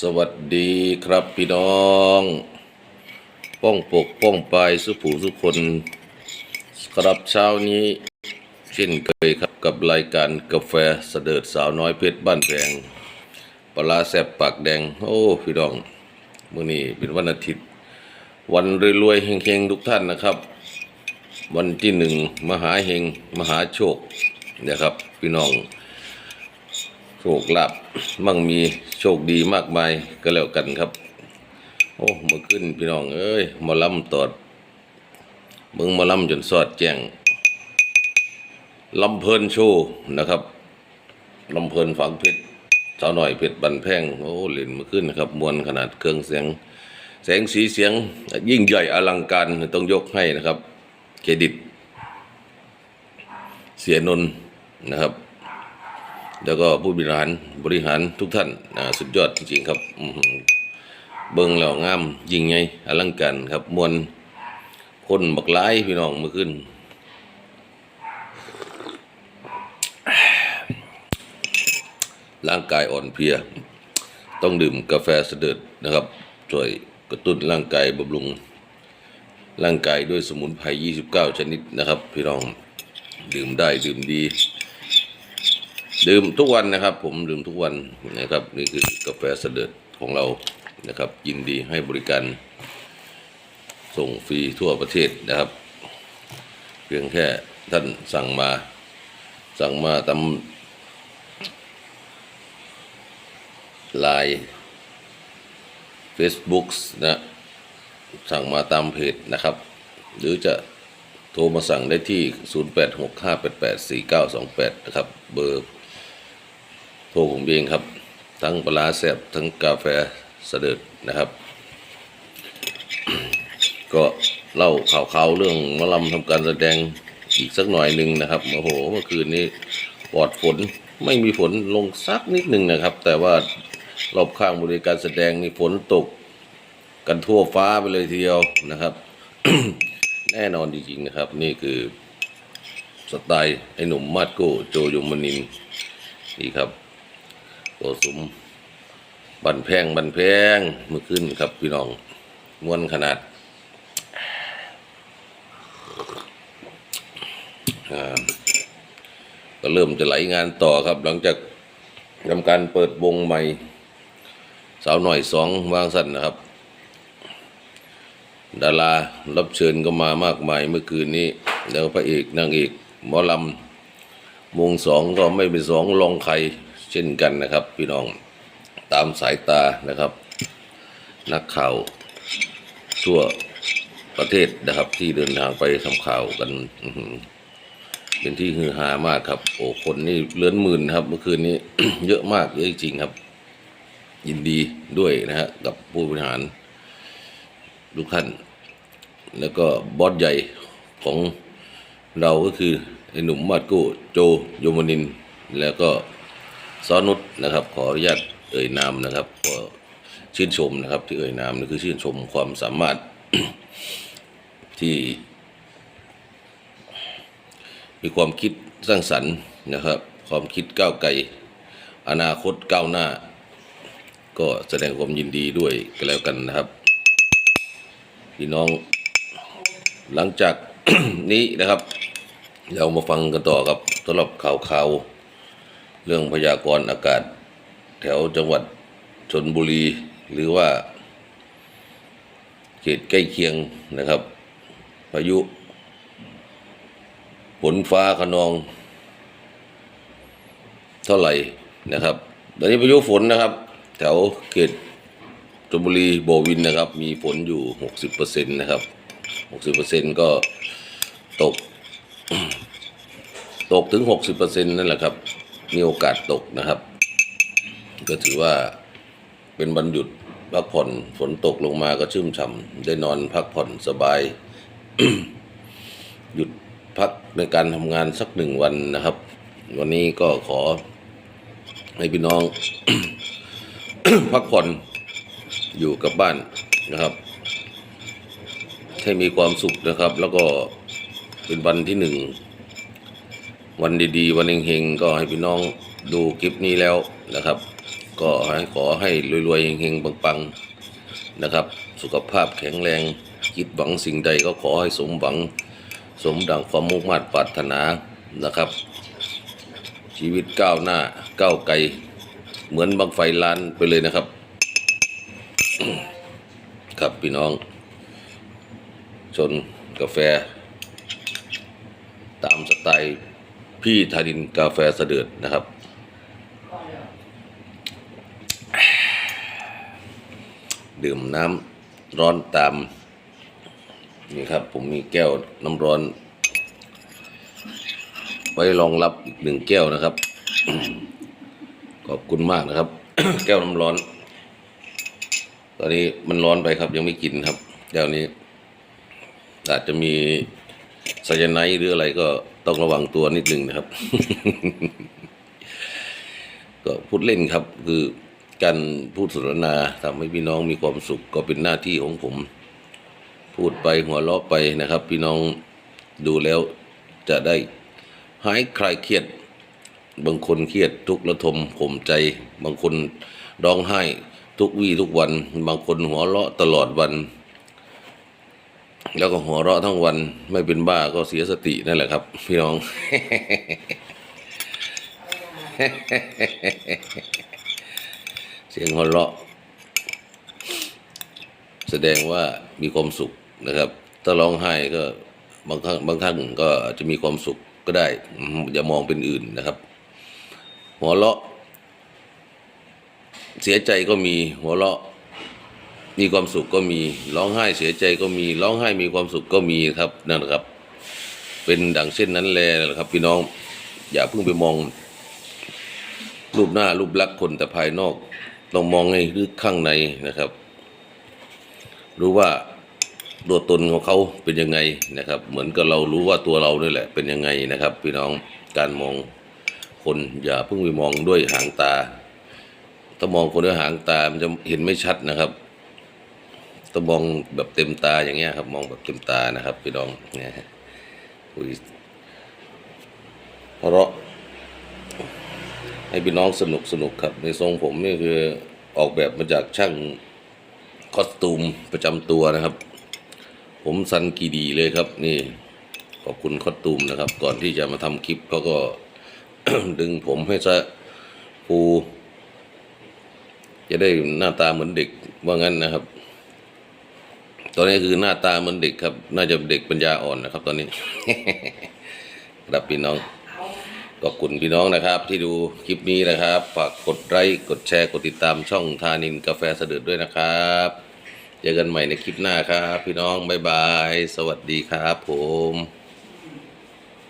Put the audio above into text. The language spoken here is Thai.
สวัสดีครับพี่น้อง ป้องปกป้องปลายสุผูสุคน ครับเช้านี้ เช่นเคยครับกับรายการกาแฟเสดิร์ดสาวน้อยเพชรบ้านแพงปลาแซบปากแดง โอ้พี่น้องมื้อนี้เป็นวันอาทิตย์ วันรวยๆเฮงๆทุกท่านนะครับ วันที่หนึ่งมหาเฮงมหาโชคนะครับ พี่น้อง โชคลาภมั่งมีโชคดีมากมายก็แล้วกันครับ โอ้มื่อขึ้นพี่น้องเอ้ยมาล้ำตอดเมึงมาล้ำจนสอดแจ้งลำเพลินโชว์นะครับลำเพลินฝังเพชรสาวหน่อยเพชรบันแพงโอ้เล่นมื่อขึ้นนะครับมวลขนาดเครื่องเสียง แสงสีเสียงยิ่งใหญ่อลังการต้องยกให้นะครับ เครดิต เสียนนนะครับ แล้วก็ผู้บริหารบริหารทุกท่านสุดยอดจริงๆครับเบิ่งแล้วงามยิ่งใหญ่อลังการครับมวลคนบักหลายพี่น้องมื่อคืนร่างกายอ่อนเพลีย ต้องดื่มกาแฟเสด็จนะครับช่วยกระตุ้นร่างกายบำรุง ร่างกายด้วยสมุนไพร 29 ชนิดนะครับ พี่น้องดื่มได้ดื่มดี ดื่มทุกวันนะครับ ผมดื่มทุกวันนะครับ นี่คือกาแฟเสด็จของเรานะครับ ยินดีให้บริการส่งฟรีทั่วประเทศนะครับ เพียงแค่ท่านสั่งมา สั่งมาตามไลน์ Facebook นะสั่งมาตามเพจนะครับ หรือจะโทรมาสั่งได้ที่ 0865884928 นะครับ เบอร์ โทรผมเองครับ ทั้งปลาแซบทั้งกาแฟเสด็จนะครับ ก็เล่าข่าวๆเรื่องมอลำทำการแสดงอีกสักหน่อยหนึ่งนะครับโอ้โหเมื่อคืนนี้ปลอดฝนไม่มีฝนลงสักนิดหนึ่งนะครับ แต่ว่ารอบข้างบริการแสดงนี่ฝนตกกันทั่วฟ้าไปเลยทีเดียวนะครับ แน่นอนจริงๆนะครับ นี่คือสไตล์ไอ้หนุ่มมาดโก้โจยมนินนี่ครับ โกสุมบันแพงบันแพงเมื่อคืนครับพี่น้องมวนขนาดก็เริ่มจะไหลงานต่อครับ หลังจากทำการเปิดวงใหม่ สาวหน่อยสองวางสั้นนะครับ ดารารับเชิญก็มามากมายเมื่อคืนนี้ แล้วพระเอกนางเอกหมอลำวงสองก็ไม่เป็นสองรองใคร เช่นกันนะครับ พี่น้องตามสายตานะครับ นักข่าวทั่วประเทศนะครับ ที่เดินทางไปทำข่าวกันเป็นที่ฮือฮามากครับ โอ้คนนี่เลื้อนหมื่นครับเมื่อคืนนี้ เยอะมากเยอะจริงครับ ยินดีด้วยนะฮะกับผู้บริหารทุกท่าน แล้วก็บอสใหญ่ของเราก็คือไอ้หนุ่มมาดโก้โจโยมนิน แล้วก็ ซอนุชนะครับ ขออนุญาตเอ่ยนามนะครับก็ชื่นชมนะครับ ที่เอ่ยนามนี่คือชื่นชมความสามารถที่มีความคิดสร้างสรรค์นะครับ ความคิดก้าวไกล อนาคตก้าวหน้า ก็แสดงความยินดีด้วยกันแล้วกันนะครับ พี่น้อง หลังจากนี้นะครับ เรามาฟังกันต่อครับสำหรับข่าวข่าว เรื่องพยากรณ์อากาศ แถวจังหวัดชนบุรี หรือว่า เขตใกล้เคียงนะครับพายุฝนฟ้าขนอง เท่าไหร่นะครับตอนนี้พายุฝนนะครับ แถวเขตชลบุรีโบวินนะครับ มีฝนอยู่หกสิบเปอร์เซ็นต์นะครับหกสิบเปอร์เซ็นต์ก็ตก ตกถึงหกสิบเปอร์เซ็นต์นั่นแหละครับ มีโอกาสตกนะครับ ก็ถือว่าเป็นวันหยุดพักผ่อนฝนตกลงมาก็ชื่มฉ่ำได้นอนพักผ่อนสบาย หยุดพักในการทำงานสักหนึ่งวันนะครับ วันนี้ก็ขอให้พี่น้อง พักผ่อนอยู่กับบ้านนะครับ ให้มีความสุขนะครับ แล้วก็เป็นวันที่หนึ่ง วันดีๆ วันเฮงๆก็ให้พี่น้องดูคลิปนี้แล้วนะครับ ก็ให้ขอให้รวยๆเฮงๆปังๆนะครับ สุขภาพแข็งแรงคิดหวังสิ่งใดก็ขอให้สมหวังสมดังความมุ่งมั่นปรารถนานะครับ ชีวิตก้าวหน้าก้าวไกล เหมือนบังไฟล้านไปเลยนะครับ ครับพี่น้อง ชนกาแฟ ตามสไตล์ พี่ธาดินกาแฟเสด็จนะครับ ดื่มน้ำร้อนตาม นี่ครับ ผมมีแก้วน้ำร้อน ไว้รองรับอีกหนึ่งแก้วนะครับ ขอบคุณมากนะครับ แก้วน้ำร้อน ตอนนี้มันร้อนไปครับ ยังไม่กินครับแก้วนี้ อาจจะมีไซยาไนหรืออะไรก็ ต้องระวังตัวนิดนึงนะครับ ก็พูดเล่นครับ คือการพูดสนทนาทำให้พี่น้องมีความสุขก็เป็นหน้าที่ของผม พูดไปหัวเราะไปนะครับ พี่น้องดูแล้วจะได้หายคลายเครียด บางคนเครียดทุกข์ระทมข่มใจ บางคนร้องไห้ทุกวี่ทุกวัน บางคนหัวเราะตลอดวัน แล้วก็หัวเราะทั้งวันไม่เป็นบ้าก็เสียสตินั่นแหละครับ พี่น้อง เสียงหัวเราะ แสดงว่ามีความสุขนะครับ ถ้าร้องไห้ก็บางครั้งบางครั้งก็จะมีความสุขก็ได้ อย่ามองเป็นอื่นนะครับ หัวเราะ เสียใจก็มีหัวเราะ มีความสุขก็มีร้องไห้เสียใจก็มีร้องไห้มีความสุขก็มีครับนั่นครับ เป็นดังเช่นนั้นแหละครับ พี่น้องอย่าเพิ่งไปมอง รูปหน้ารูปลักษณ์คนแต่ภายนอกต้องมองให้ลึกข้างในนะครับ รู้ว่าตัวตนของเขาเป็นยังไงนะครับ เหมือนกับเรารู้ว่าตัวเรานี่แหละ เป็นยังไงนะครับ พี่น้องการมองคนอย่าเพิ่งไปมองด้วยหางตา ถ้ามองคนด้วยหางตามันจะเห็นไม่ชัดนะครับ ต้องมองแบบเต็มตาอย่างเงี้ยครับ มองแบบเต็มตานะครับพี่น้องเนี่ยฮะคุยเพราะให้พี่น้องสนุกสนุกครับ ในทรงผมนี่คือออกแบบมาจากช่างคอสตูมประจำตัวนะครับ ผมซันกีดีเลยครับ นี่ขอบคุณคอสตูมนะครับ ก่อนที่จะมาทำคลิปเขาก็ดึงผมให้ซะฟูจะได้หน้าตาเหมือนเด็กว่างั้นนะครับ ตอนนี้คือหน้าตาเหมือนเด็กครับ น่าจะเด็กปัญญาอ่อนนะครับ ตอนนี้ ครับพี่น้องขอบคุณพี่น้องนะครับ ที่ดูคลิปนี้นะครับ ฝากกดไลค์กดแชร์กดติดตามช่องทานินกาแฟเสด็จด้วยนะครับเจอกันใหม่ในคลิปหน้าครับ พี่น้องบ๊ายบาย สวัสดีครับผม